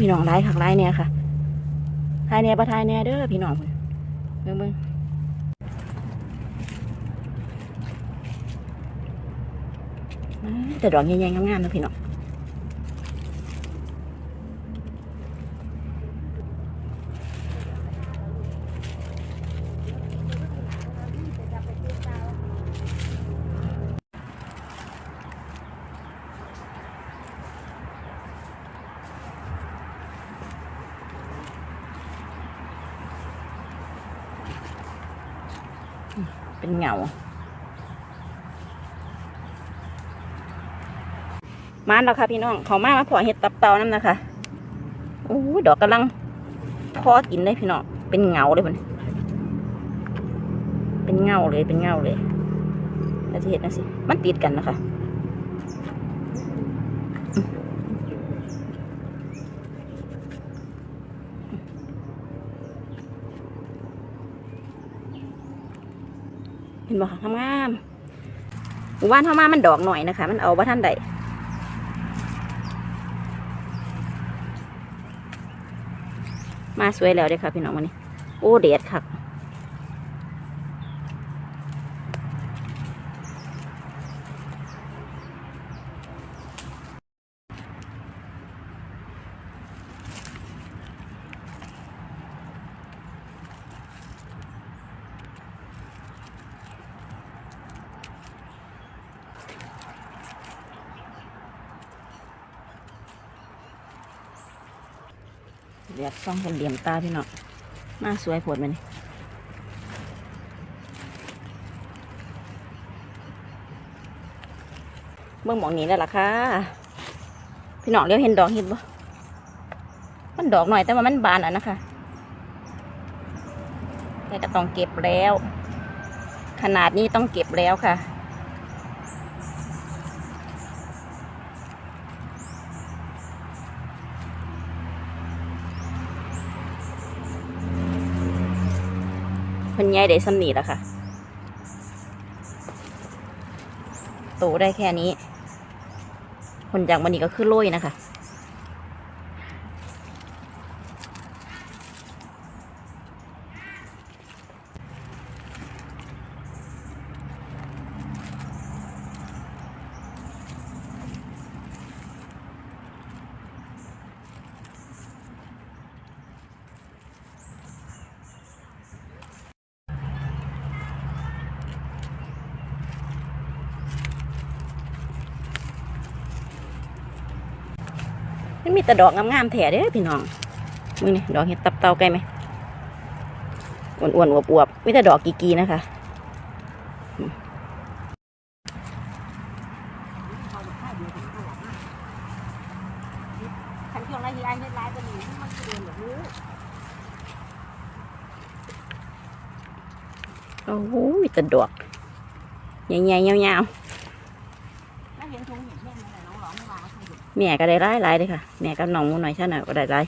พี่น้องไล่ขักไล่เนี่ยค่ะทายเนี่ยปะทายเนี่ยเด้อพี่น้องเบิ่งเบิ่งเบิ่งอืมแต่ดอกใหญ่ๆงามๆนะพี่น้อง เป็นเงา มาแล้วค่ะพี่น้อง เขามามาเพอเห็ดตับเตานั่นนะคะโอ้ดอกกำลังพอกินได้พี่น้อง เป็นเงาเลยมันเป็นเงาเลย เป็นเงาเลยเราจะเห็นนะสิ มันติดกันนะคะ เห็นบ่คะงามหมู่บ้านเข้ามามันดอกหน่อยนะคะ มันเอาว่าท่านใดมาสวยแล้วเด้อค่ะพี่น้องวันนี้ โอ้เด็ดค่ะ เรียกซ่องเป็นเหลี่ยมตาพี่น้องมาสวยผดมันเบิ่งหมองนี้แล้วล่ะค่ะ พี่น้องเลี้ยวเห็นดอกเห็ดบ่มันดอกหน่อยแต่ว่ามันบานอะนะคะแต่ก็ต้องเก็บแล้ว ขนาดนี้ต้องเก็บแล้วค่ะ มันใหญ่ได้สำนีแล้วค่ะโตได้แค่นี้ คนจากมันนี้ก็คือโรยนะคะ มันมีแต่ดอกงามๆแถเด้อพี่น้องมึงนี่ดอกเห็ดตับเตาไกลไหมอ้วนๆอวบๆมีแต่ดอกกีๆนะคะอืมคันช่วงไรที่ไอ้เฮ็ดไรก็มีมันเดินแบบนี้โอ้โหมีแต่ดอกใหญ่ๆยาวๆ แม่ก็ได้ไล่ไล่เลยค่ะแม่กับน้องมูหน่อยใช่ไหมก็ได้ไล่